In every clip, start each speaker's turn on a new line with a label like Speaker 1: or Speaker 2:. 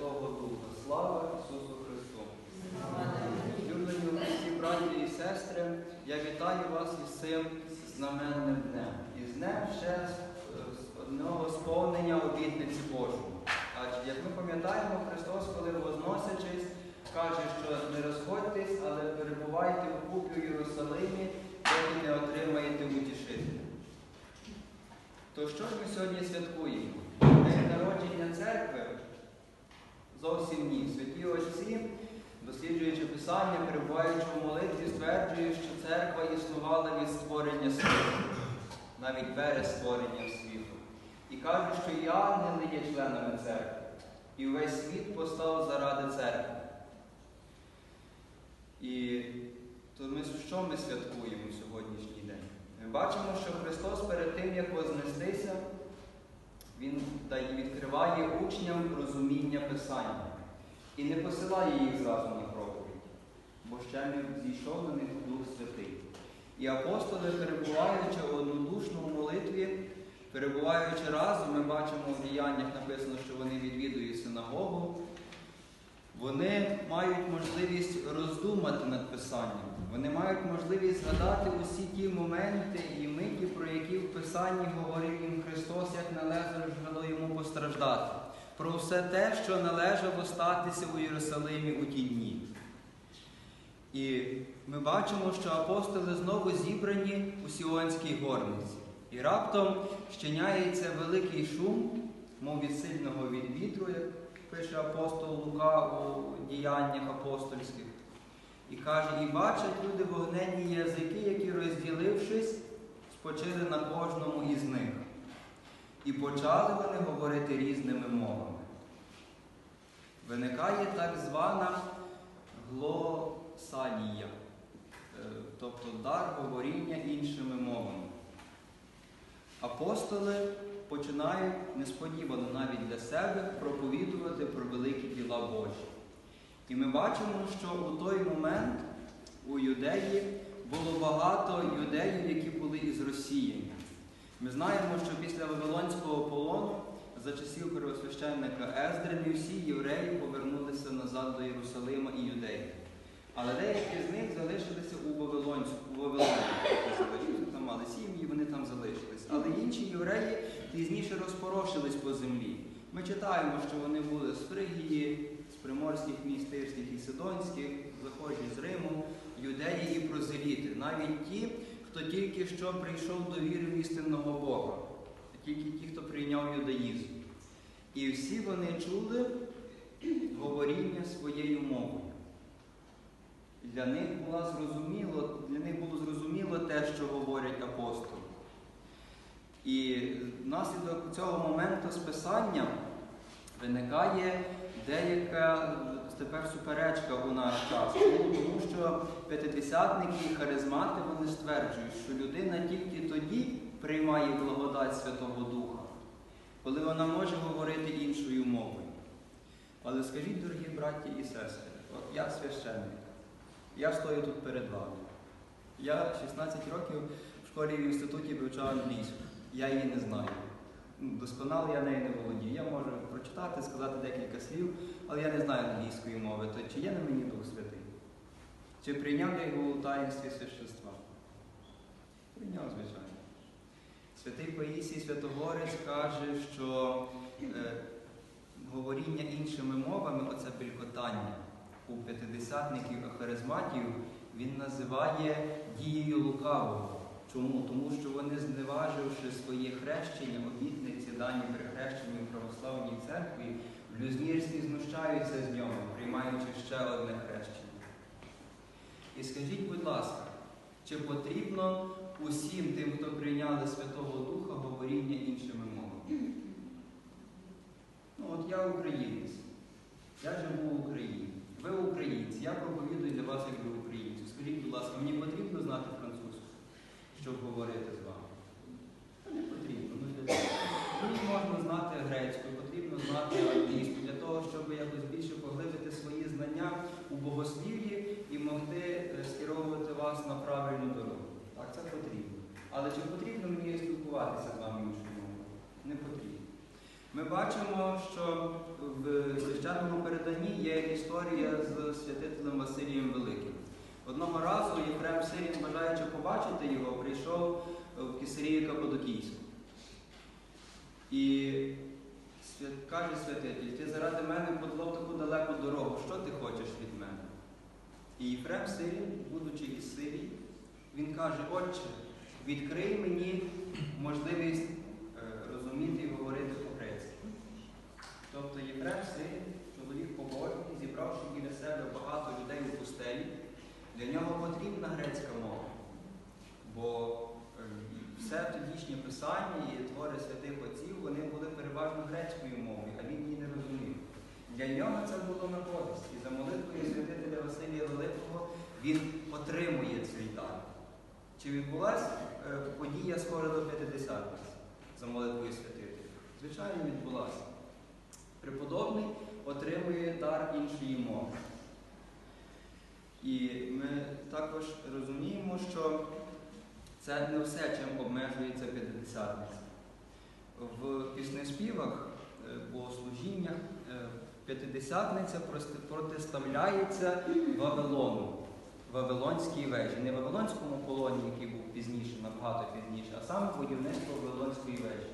Speaker 1: Святого Духа. Слава Ісусу Христу! Люблені всі браті і сестри, я вітаю вас із цим знаменним днем. І з днем ще одного сповнення обітниці Божої. Адже, як ми пам'ятаємо, Христос, коли возносячись, каже, що не розходьтесь, але перебувайте в купі Єрусалимі, доки не отримаєте утішителя. То що ж ми сьогодні святкуємо? Зовсім ні. Святі отці, досліджуючи Писання, перебуваючи в молитві, стверджують, що церква існувала від створення світу, навіть перед створенням світу. І кажуть, що і ангели є членами церкви, і весь світ постав заради церкви. І то ми що ми святкуємо сьогоднішній день? Ми бачимо, що Христос перед тим, як вознестися, Він відкриває учням розуміння Писання і не посилає їх зразу на проповідь, бо ще не зійшов на них Дух Святий. І апостоли, перебуваючи в однодушному молитві, перебуваючи разом, ми бачимо в діяннях написано, що вони відвідують синагогу. Вони мають можливість роздумати над Писанням. Вони мають можливість згадати усі ті моменти і миті, про які в Писанні говорив їм Христос, як належало йому постраждати. Про все те, що належало статися у Єрусалимі у ті дні. І ми бачимо, що апостоли знову зібрані у Сіонській горниці. І раптом щиняється великий шум, мов від сильного від вітру, як пише апостол Лука у діяннях апостольських. І каже, і бачать люди вогненні язики, які, розділившись, спочили на кожному із них. І почали вони говорити різними мовами. Виникає так звана глосалія, е, тобто дар говоріння іншими мовами. Апостоли починають несподівано навіть для себе проповідувати про великі діла Божі. І ми бачимо, що у той момент у юдеї було багато юдеїв, які були із Росіями. Ми знаємо, що після Вавилонського полону за часів первосвященника Ездри всі євреї повернулися назад до Єрусалима і Юдеї. Але деякі з них залишилися у Вавилонську, у Вавилоні. Там мали сім'ї, вони там залишились. Але інші євреї пізніше розпорошились по землі. Ми читаємо, що вони були з Фригії, приморських міст Тирських і Сидонських, захожі з Риму, юдеї і прозеліти. Навіть ті, хто тільки що прийшов до віри в істинного Бога, тільки ті, хто прийняв юдаїзм. І всі вони чули говоріння своєю мовою. Для них, було зрозуміло, для них було зрозуміло те, що говорять апостоли. І внаслідок цього моменту списання виникає деяка тепер суперечка у наш час. Тому що п'ятидесятники і харизмати вони стверджують, що людина тільки тоді приймає благодать Святого Духа, коли вона може говорити іншою мовою. Але скажіть, дорогі браті і сестри, от я священник, я стою тут перед вами. Я 16 років в школі в інституті вивчав англійську. Я її не знаю. Ну, Досконало я нею не володію. Я можу прочитати, сказати декілька слів, але я не знаю англійської мови. То чи є на мені Дух Святий? Чи прийняв я його у таїнстві священства? Прийняв, звичайно. Святий Паїсій Святогорець каже, що е, говоріння іншими мовами, оце белькотання у п'ятидесятників харизматів, він називає дією лукавого. Чому? Тому що вони, зневаживши своє хрещення, обітниці дані при хрещенні в православній церкві, в блюзнірські знущаються з нього, приймаючи ще одне хрещення. І скажіть, будь ласка, чи потрібно усім тим, хто прийняли Святого Духа, говоріння іншими мовами? Ну, от я українець, я живу в Україні. Ви українці, я проповідую для вас як для українців. Скажіть, будь ласка, мені потрібно знати французьку, щоб говорити з вами? Та не потрібно. Ну, для того. Мені можна знати грецьку, потрібно знати англійську, для того, щоб якось більше поглибити свої знання у богослів'ї і могти е, скеровувати вас на правильну дорогу. Так, це потрібно. Але чи потрібно мені спілкуватися з вами іншою мовою? Не потрібно. Ми бачимо, що в священному переданні є історія з святителем Василієм Великим. Одного разу Єфрем Сирін, бажаючи побачити його, прийшов в Кесарію Каппадокійську. І каже святитель, ти заради мене подолав таку далеку дорогу, що ти хочеш від мене? І Єфрем Сирін, будучи із Сирії, він каже, Отче, відкрий мені можливість е, розуміти і говорити по-грецьки. Тобто Єфрем Сирін, чоловік побожний, зібравши біля себе багато людей у пустелі, для нього потрібна грецька мова. Бо е, все тодішнє писання і твори святих отців вони були переважно грецькою мовою, а він її не розумів. Для нього це було на користь. І за молитвою святителя Василія Великого він отримує цей дар. Чи відбулася е, подія скоро до П'ятидесятниці за молитвою святителя? Звичайно, відбулася. Преподобний отримує дар іншої мови. І ми також розуміємо, що це не все, чим обмежується П'ятидесятниця. В піснеспівах, е, богослужіннях е, П'ятидесятниця протиставляється Вавилону, Вавилонській вежі. Не Вавилонському полоні, який був пізніше, набагато пізніше, а саме будівництво Вавилонської вежі.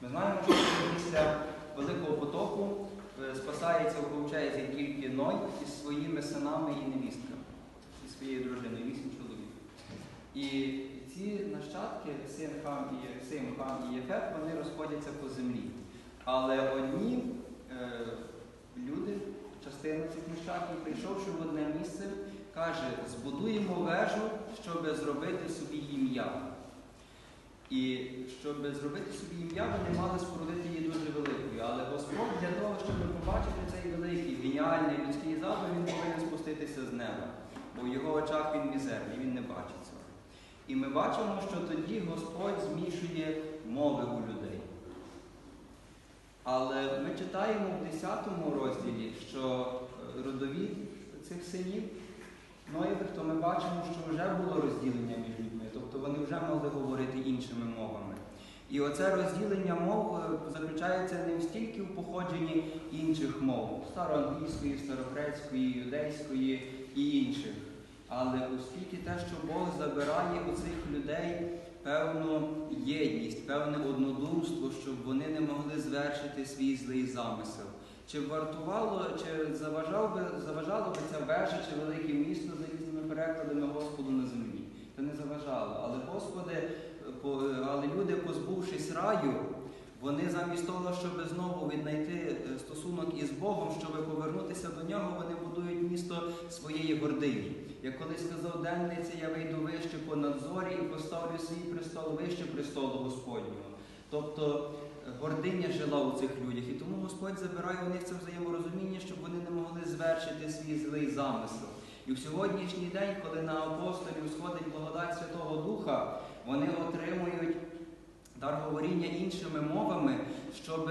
Speaker 1: Ми знаємо, що після Великого потопу е, спасається в ковчезі тільки Ной із своїми синами і невістками, зі своєю дружиною, вісім чоловік. І нащадки, син Хам і син Хам і Єфет, вони розходяться по землі. Але одні е, люди, частина цих нащадків, прийшовши в одне місце, каже, збудуємо вежу, щоб зробити собі ім'я. І щоб зробити собі ім'я, вони мали спорудити її дуже великою. Але Господь для того, щоб побачити цей великий, геніальний людський задум, він повинен спуститися з неба. Бо в його очах він мізерний, він не бачить цього. І ми бачимо, що тоді Господь змішує мови у людей. Але ми читаємо в 10 розділі, що е, родові цих синів Ноєвих, то ми бачимо, що вже було розділення між людьми, тобто вони вже могли говорити іншими мовами. І оце розділення мов е, заключається не стільки в походженні інших мов староанглійської, старогрецької, юдейської і інших. Але оскільки те, що Бог забирає у цих людей певну єдність, певне однодумство, щоб вони не могли звершити свій злий замисел. Чи вартувало, чи заважав би, заважало би ця вежа чи велике місто за різними перекладами Господу на землі? Та не заважало. Але Господи, але люди, позбувшись раю, вони замість того, щоб знову віднайти е, стосунок із Богом, щоб повернутися до нього, вони будують місто своєї гордині. Як колись сказав Денниця, я вийду вище понад зорі і поставлю свій престол вище престолу Господнього. Тобто е, гординя жила у цих людях, і тому Господь забирає у них це взаєморозуміння, щоб вони не могли звершити свій злий замисел. І в сьогоднішній день, коли на апостолів сходить благодать Святого Духа, вони отримують дар говоріння іншими мовами, щоб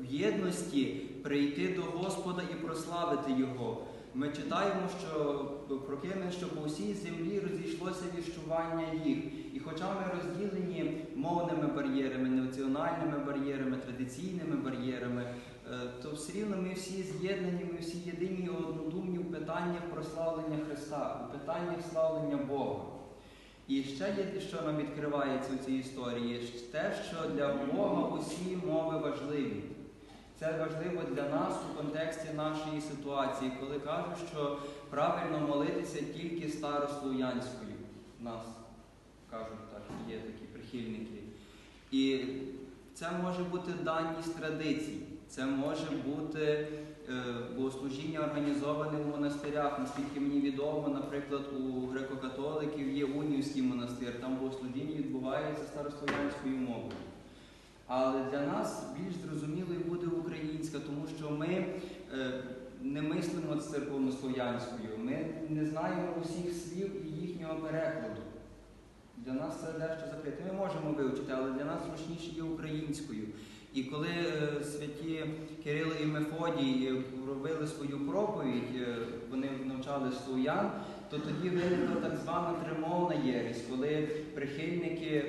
Speaker 1: в єдності прийти до Господа і прославити Його. Ми читаємо, що про Кимен, що по всій землі розійшлося віщування їх. І хоча ми розділені мовними бар'єрами, національними бар'єрами, традиційними бар'єрами, е, то все рівно ми всі з'єднані, ми всі єдині і однодумні в питаннях прославлення Христа, у питаннях славлення Бога. І ще є, що нам відкривається у цій історії, те, що для Бога усі мови важливі. Це важливо для нас у контексті нашої ситуації, коли кажуть, що правильно молитися тільки старослов'янською. Нас кажуть так, є такі прихильники. І це може бути даність традицій, це може бути е, богослужіння організоване в монастирях. Наскільки мені відомо, наприклад, у греко-католиків є Унівський монастир, там богослужіння відбувається старослов'янською мовою. Але для нас більш зрозумілою буде українська, тому що ми е, не мислимо церковнослов'янською, ми не знаємо усіх слів і їхнього перекладу. Для нас це дещо закрите. Ми можемо вивчити, але для нас зручніше є українською. І коли е, святі Кирило і Мефодій е, робили свою проповідь, е, вони навчали слов'ян, то тоді виникла так звана тримовна єресь, коли прихильники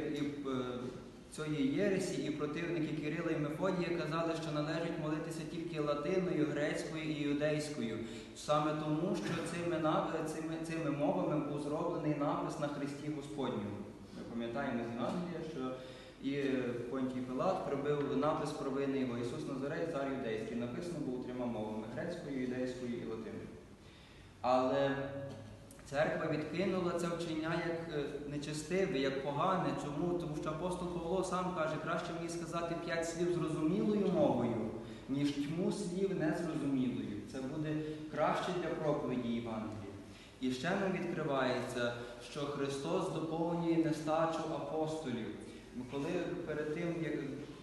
Speaker 1: цієї єресі, і противники Кирила і Мефодія казали, що належить молитися тільки латиною, грецькою і юдейською. Саме тому, що цими, цими, цими мовами був зроблений напис на Христі Господньому. Ми пам'ятаємо з Євангелія, що і Понтій Пилат прибив напис провини його Ісус Назарей, цар юдейський. Написано було трьома мовами грецькою, юдейською і латиною. Але церква відкинула це вчення як е, нечестиве, як погане. Чому? Тому що апостол Павло сам каже, краще мені сказати п'ять слів зрозумілою мовою, ніж тьму слів незрозумілою. Це буде краще для проповіді Євангелія. І ще нам відкривається, що Христос доповнює нестачу апостолів. Ну, Коли перед тим, як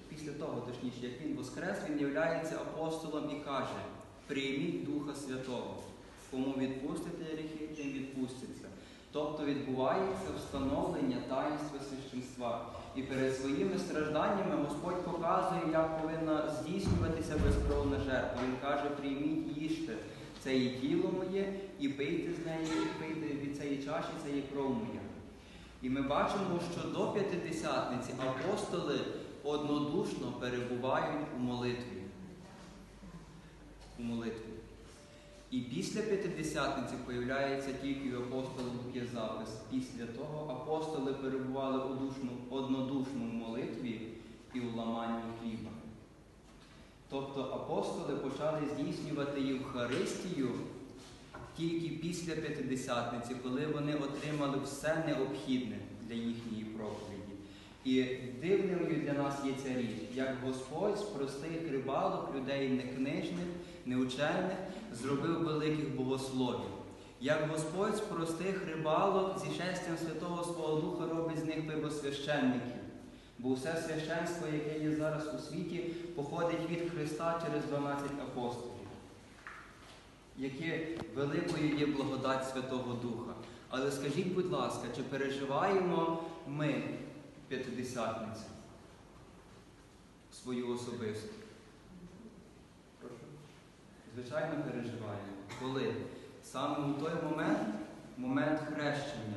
Speaker 1: після того, точніше, як він воскрес, він являється апостолом і каже: прийміть Духа Святого. Кому відпустите гріхи, тим відпустяться. Тобто відбувається встановлення таїнства священства. І перед своїми стражданнями Господь показує, як повинна здійснюватися безкровна жертва. Він каже, прийміть, їжте, це є тіло моє, і пийте з неї, пийте від цієї чаші, це є кров моя. І ми бачимо, що до п'ятидесятниці апостоли однодушно перебувають у молитві. У молитві. І після п'ятидесятниці появляється тільки у апостолів є запис. Після того апостоли перебували у душну, однодушну молитві і у ламанні хліба. Тобто апостоли почали здійснювати Євхаристію тільки після п'ятидесятниці, коли вони отримали все необхідне для їхньої проповіді. І дивною для нас є ця річ, як Господь з простих рибалок, людей некнижних, неучених, зробив великих богословів. Як Господь з простих рибалок зі шестям Святого Свого Духа робить з них первосвященників. Бо все священство, яке є зараз у світі, походить від Христа через 12 апостолів. Яке великою є благодать Святого Духа. Але скажіть, будь ласка, чи переживаємо ми п'ятидесятницю свою особисту? Звичайно, переживаємо. Коли? Саме у той момент, момент хрещення.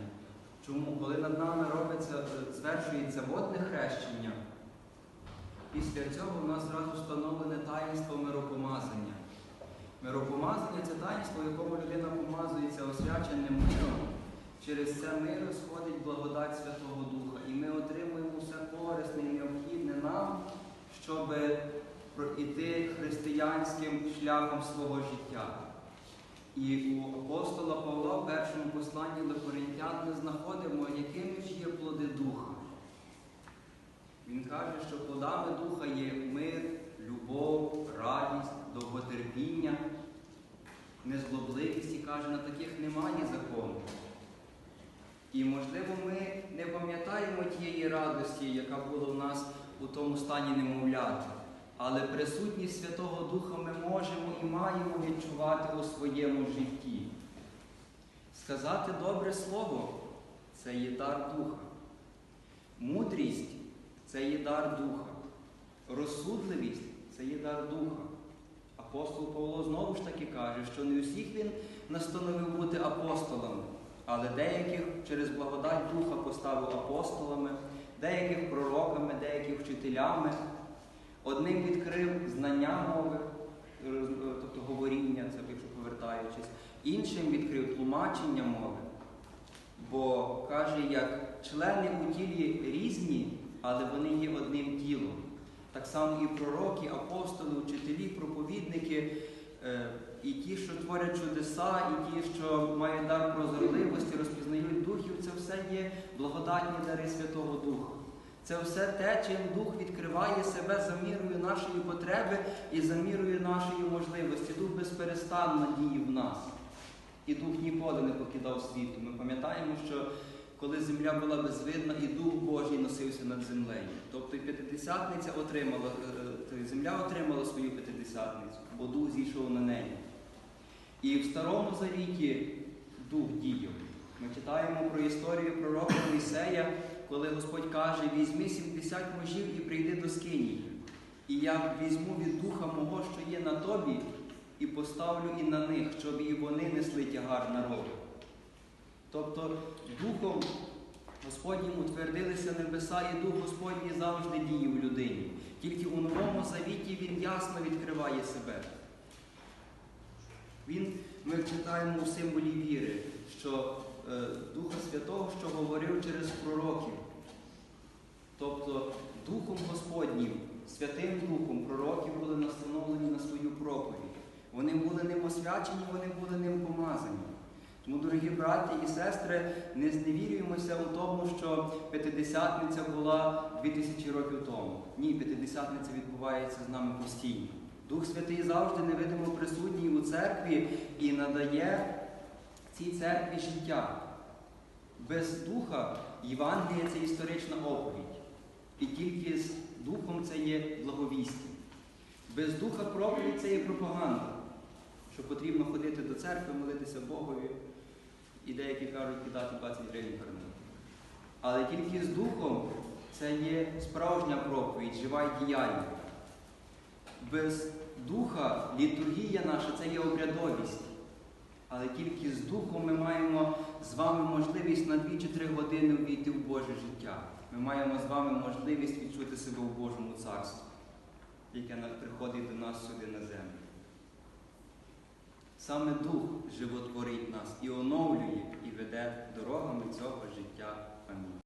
Speaker 1: Чому? Коли над нами робиться, звершується водне хрещення, після цього в нас зразу встановлене таїнство миропомазання. Миропомазання це таїнство, в якому людина помазується освяченим миром. Через це мир сходить благодать Святого Духа. І ми отримуємо все корисне і необхідне нам, щоб йти християнським шляхом свого життя. І у апостола Павла в першому посланні до Коринтян ми знаходимо, якими ж є плоди Духа. Він каже, що плодами Духа є мир, любов, радість, довготерпіння, незлобливість і каже, на таких немає закону. І, можливо, ми не пам'ятаємо тієї радості, яка була у нас у тому стані немовляти. Але присутність Святого Духа ми можемо і маємо відчувати у своєму житті. Сказати добре слово це є дар Духа. Мудрість це є дар Духа. Розсудливість це є дар Духа. Апостол Павло знову ж таки каже, що не усіх він настановив бути апостолами, але деяких через благодать Духа поставив апостолами, деяких пророками, деяких вчителями. Одним відкрив знання мови, тобто говоріння, це якщо повертаючись, іншим відкрив тлумачення мови. Бо каже, як члени у тілі різні, але вони є одним тілом. Так само і пророки, апостоли, учителі, проповідники, е, і ті, що творять чудеса, і ті, що мають дар прозорливості, розпізнають духів, це все є благодатні дари Святого Духа. Це все те, чим Дух відкриває себе за мірою нашої потреби і за мірою нашої можливості. Дух безперестанно діє в нас. І Дух ніколи не покидав світу. Ми пам'ятаємо, що коли земля була безвидна, і Дух Божий носився над землею. Тобто і п'ятидесятниця отримала, е, земля отримала свою п'ятидесятницю, бо Дух зійшов на неї. І в Старому Завіті Дух діяв. Ми читаємо про історію пророка Мойсея, коли Господь каже, візьми 70 мужів і прийди до Скинії. І я візьму від духа мого, що є на тобі, і поставлю і на них, щоб і вони несли тягар народу. Тобто Духом Господнім утвердилися небеса, і Дух Господній завжди діє в людині. Тільки у Новому Завіті Він ясно відкриває себе. Він, ми читаємо у символі віри, що е, Духа Святого, що говорив через пророків. Тобто Духом Господнім, Святим Духом пророки були настановлені на свою проповідь. Вони були ним освячені, вони були ним помазані. Тому, дорогі браті і сестри, не зневірюємося у тому, що П'ятидесятниця була 2000 років тому. Ні, П'ятидесятниця відбувається з нами постійно. Дух Святий завжди невидимо присутній у церкві і надає цій церкві життя. Без духа Євангелія це історична оповідь. І тільки з духом це є благовістя. Без духа проповідь це є пропаганда, що потрібно ходити до церкви, молитися Богові, і деякі кажуть кидати 20 гривень перед Але тільки з духом це є справжня проповідь, жива й діяльна. Без духа літургія наша це є обрядовість. Але тільки з духом ми маємо з вами можливість на 2 чи 3 години увійти в Боже життя. Ми маємо з вами можливість відчути себе в Божому царстві, яке приходить до нас сюди на землю. Саме Дух животворить нас і оновлює, і веде дорогами цього життя. Амінь.